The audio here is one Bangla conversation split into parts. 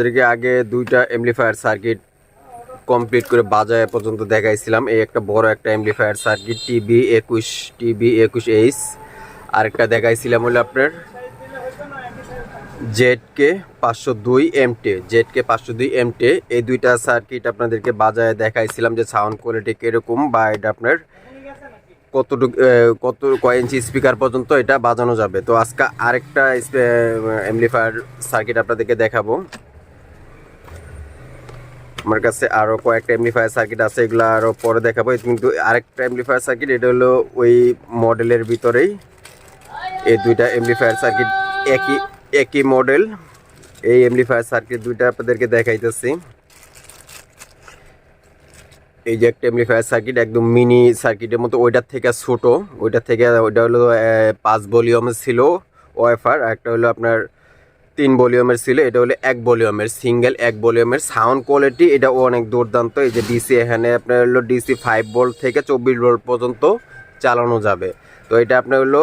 আপনাদেরকে আগে দুইটা এমপ্লিফায়ার সার্কিট কমপ্লিট করে বাজায় পর্যন্ত দেখাইছিলাম। এই একটা বড় একটা এমপ্লিফায়ার সার্কিট টিবি একুশ টিবি একুশ এইচ আরেকটা দেখাইছিলাম হলো আপনার জেড কে পাঁচশো দুই এমটে জেড কে পাঁচশো দুই এমটে এই দুইটা সার্কিট আপনাদেরকে বাজায় দেখাইছিলাম যে সাউন্ড কোয়ালিটি কীরকম বা এটা আপনার কতটুকু কত কয় ইঞ্চি স্পিকার পর্যন্ত এটা বাজানো যাবে। তো আজকে আরেকটা এমপ্লিফায়ার সার্কিট আপনাদেরকে দেখাবো। আমার কাছে আরও কয়েকটা এমপ্লিফায়ার সার্কিট আছে, এগুলো আরও পরে দেখাবো। কিন্তু আরেকটা এমপ্লিফায়ার সার্কিট এটা হলো ওই মডেলের ভিতরেই। এই দুইটা এমপ্লিফায়ার সার্কিট একই একই মডেল এই এমপ্লিফায়ার সার্কিট দুইটা আপনাদেরকে দেখাইতেছি। এই যে একটা এমপ্লিফায়ার সার্কিট একদম মিনি সার্কিটের মতো, ওইটার থেকে ছোট। ওইটার থেকে, ওইটা হলো পাঁচ ভলিউমের ছিল ওয়েফার একটা হলো আপনার তিন ভলিউমের ছিল, এটা হলো এক ভলিউমের সিঙ্গেল এক ভলিউমের সাউন্ড কোয়ালিটি এটা অনেক দুর্দান্ত। এই যে ডিসি এখানে আপনার হলো ডিসি ফাইভ ভোল্ট থেকে চব্বিশ ভোল্ট পর্যন্ত চালানো যাবে। তো এটা আপনার হলো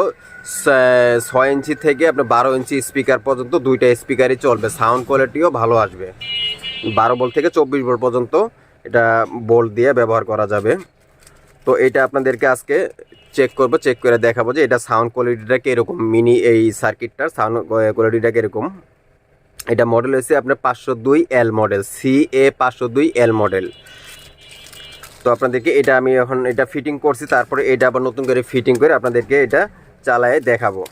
ছয় ইঞ্চি থেকে আপনার বারো ইঞ্চি স্পিকার পর্যন্ত দুইটা স্পিকারই চলবে। সাউন্ড কোয়ালিটিও ভালো আসবে। বারো ভোল্ট থেকে চব্বিশ ভোল্ট পর্যন্ত এটা বোল্ট দিয়ে ব্যবহার করা যাবে। তো এটা আপনাদেরকে আজকে চেক করব চেক করে দেখাবো যে এটা সাউন্ড কোয়ালিটিটা কীরকম মিনি এই সার্কিটটার সাউন্ড কোয়ালিটিটা কীরকম। এটা মডেল হয়েছে আপনার পাঁচশো দুই এল মডেল সি এ পাঁচশো দুই এল মডেল তো আপনাদেরকে এটা আমি এখন এটা ফিটিং করছি, তারপরে এটা আবার নতুন করে ফিটিং করে আপনাদেরকে এটা চালায় দেখাবো।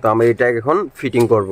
তো আমি এটা এখন ফিটিং করব।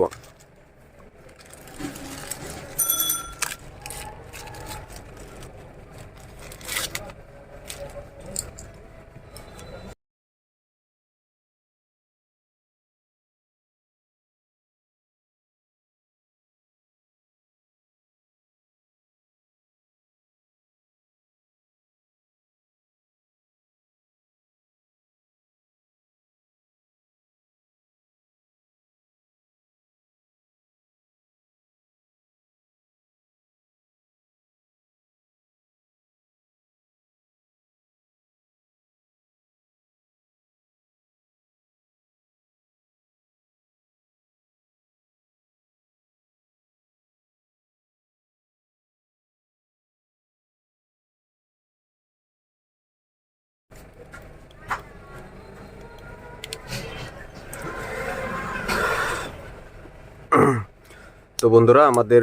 তো বন্ধুরা, আমাদের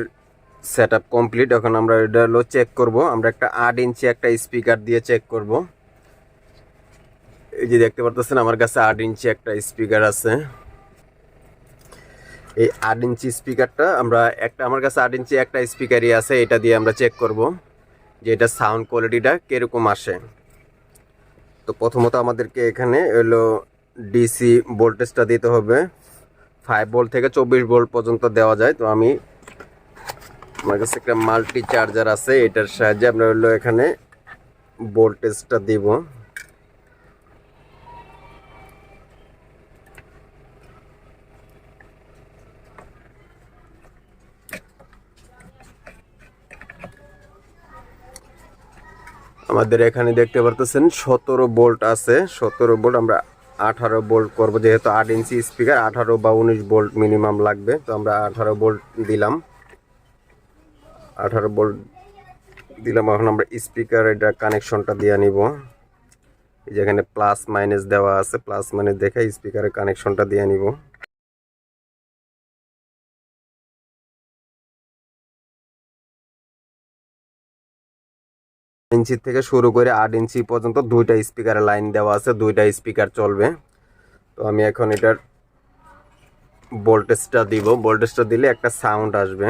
সেট আপ কমপ্লিট এখন আমরা এটা হলো চেক করব। আমরা একটা আট ইঞ্চি একটা স্পিকার দিয়ে চেক করব। এই যে দেখতে পারতেছেন, আমার কাছে আট ইঞ্চি একটা স্পিকার আছে। এই আট ইঞ্চি স্পিকারটা আমরা একটা, আমার কাছে আট ইঞ্চি একটা স্পিকারই আছে, এটা দিয়ে আমরা চেক করব যে এটা সাউন্ড কোয়ালিটিটা কীরকম আসে। তো প্রথমত আমাদেরকে এখানে হলো ডিসি ভোল্টেজটা দিতে হবে। ফাইভ ভোল্ট থেকে চব্বিশ ভোল্ট পর্যন্ত দেওয়া যায়। তো আমি আমার কাছে একটা মাল্টি চার্জার আছে, এটার সাহায্যে আমরা হলো এখানে ভোল্টেজটা দিব। আমাদের এখানে দেখতে পারতেছেন, সতেরো বোল্ট আছে, সতেরো বোল্ট আমরা আঠারো বোল্ট করব, যেহেতু আট ইঞ্চি স্পিকার আঠারো বা উনিশ বোল্ট মিনিমাম লাগবে। তো আমরা আঠারো বোল্ট দিলাম। আঠারো বোল্ট দিলাম, এখন আমরা স্পিকার এটা কানেকশনটা দিয়ে নিব। যেখানে প্লাস মাইনাস দেওয়া আছে প্লাস মাইনাস দেখে স্পিকারের কানেকশনটা দিয়ে নিব। ইঞ্চি থেকে শুরু করে আট ইঞ্চি পর্যন্ত দুইটা স্পিকারের লাইন দেওয়া আছে, দুইটা স্পিকার চলবে। তো আমি এখন এটার ভোল্টেজটা দিব। ভোল্টেজটা দিলে একটা সাউন্ড আসবে।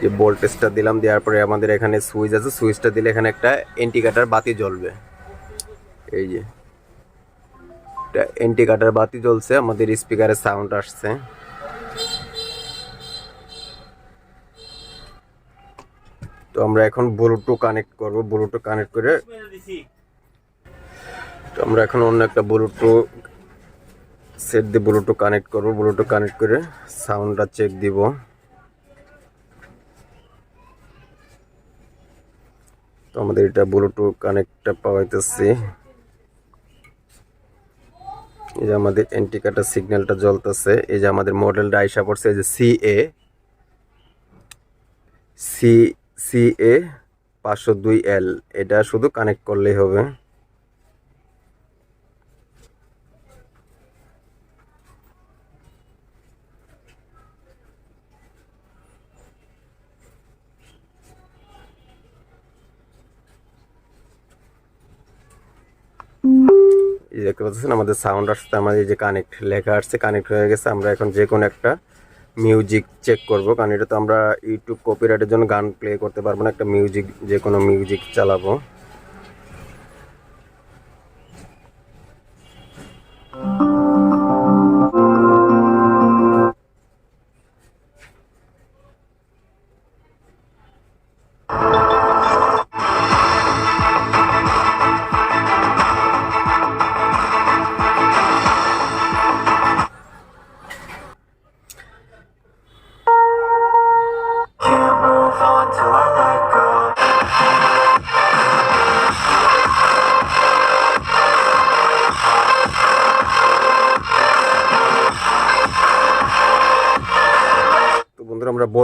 যে ভোল্টেজটা দিলাম, দেওয়ার পরে আমাদের এখানে সুইচ আছে। সুইচটা দিলে এখানে একটা ইন্ডিকেটার বাতি জ্বলবে। এই যে, একটা ইন্ডিকেটার বাতি জ্বলছে, আমাদের স্পিকারের সাউন্ড আসছে। আমরা এখন ব্লুটুথ কানেক্ট করব ব্লুটুথ কানেক্ট করে তো আমরা এখন অন্য একটা ব্লুটুথ সেট দিয়ে ব্লুটুথ কানেক্ট করব ব্লুটুথ কানেক্ট করে সাউন্ডটা চেক দিব। তো আমাদের এটা ব্লুটুথ কানেক্টটা পাওয়াইতেছি এই যে আমাদের এন্টিকাটার সিগন্যালটা জ্বলতেছে, এই যে আমাদের মডেলটা আইসা পড়ছে, এই যে C A C C A পাঁচশো দুই এল এটা শুধু কানেক্ট করলেই হবে। দেখতে পাচ্ছেন, আমাদের সাউন্ড আসছে আমাদের যে কানেক্ট লেখা আসছে কানেক্ট হয়ে গেছে। আমরা এখন যে কোনো একটা মিউজিক চেক করব, কারণ এটা তো আমরা ইউটিউব কপিরাইটের জন্য গান প্লে করতে পারব না। একটা মিউজিক যে কোনো মিউজিক চালাবো।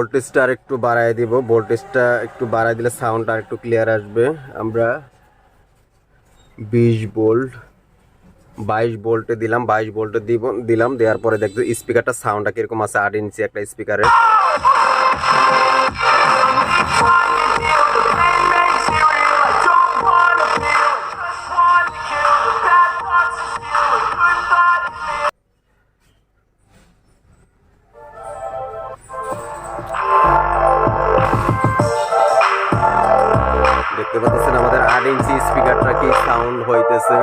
ভোল্টেজটা আর একটু বাড়ায় দিব। ভোল্টেজটা একটু বাড়ায় দিলে সাউন্ড আর একটু ক্লিয়ার আসবে। আমরা বিশ ভোল্ট বাইশ ভোল্টে দিলাম, বাইশ ভোল্টে দিব, দিলাম, দেওয়ার পরে দেখব স্পিকারটা সাউন্ডটা কীরকম আছে? আট ইঞ্চি একটা স্পিকারের আট ইঞ্চি স্পিকারটা কি সাউন্ড হইতেছে?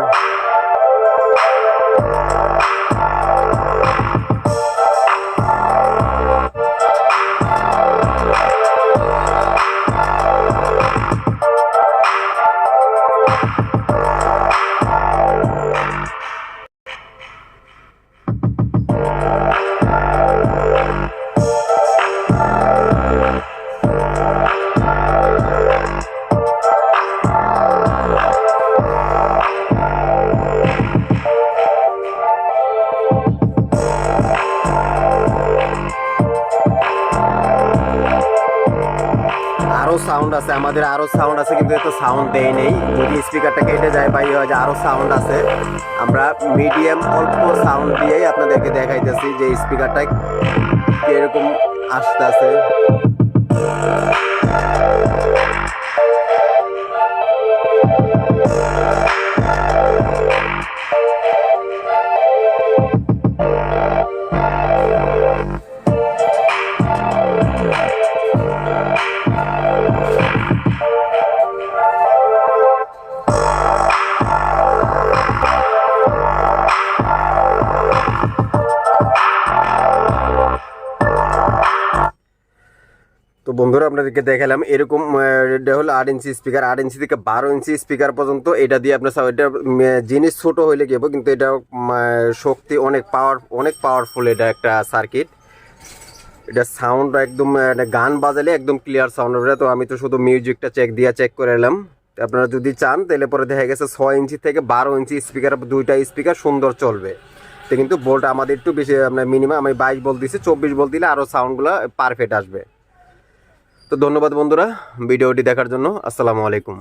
সাউন্ড আছে, আমাদের আরও সাউন্ড আছে, কিন্তু এত সাউন্ড দেয় নেই। যদি স্পিকারটা কেটে যায় বা ইয়ে হয়, যে আরও সাউন্ড আছে, আমরা মিডিয়াম অল্প সাউন্ড দিয়েই আপনাদেরকে দেখাইতেছি যে স্পিকারটা কীরকম আসতেছে। তো বন্ধুরা আপনাদেরকে দেখালাম এরকম এটা হলো আট ইঞ্চি স্পিকার আট ইঞ্চি থেকে বারো ইঞ্চি স্পিকার পর্যন্ত এটা দিয়ে আপনার এটা জিনিস ছোট হইলে গেব কিন্তু এটা শক্তি অনেক পাওয়ার অনেক পাওয়ারফুল এটা একটা সার্কিট এটা সাউন্ড একদম আহ, গান বাজালে একদম ক্লিয়ার সাউন্ড হবে। তো আমি তো শুধু মিউজিকটা চেক দিয়ে চেক করে এলাম। তো আপনারা যদি চান তাহলে পরে দেখা গেছে ছয় ইঞ্চি থেকে বারো ইঞ্চি স্পিকার দুইটা স্পিকার সুন্দর চলবে। তো কিন্তু বোল্ট আমাদের একটু বেশি মিনিমাম আমি বাইশ বল দিছি চব্বিশ বল দিলে আরও সাউন্ডগুলো পারফেক্ট আসবে। তো ধন্যবাদ বন্ধুরা ভিডিওটি দেখার জন্য। আসসালামু আলাইকুম।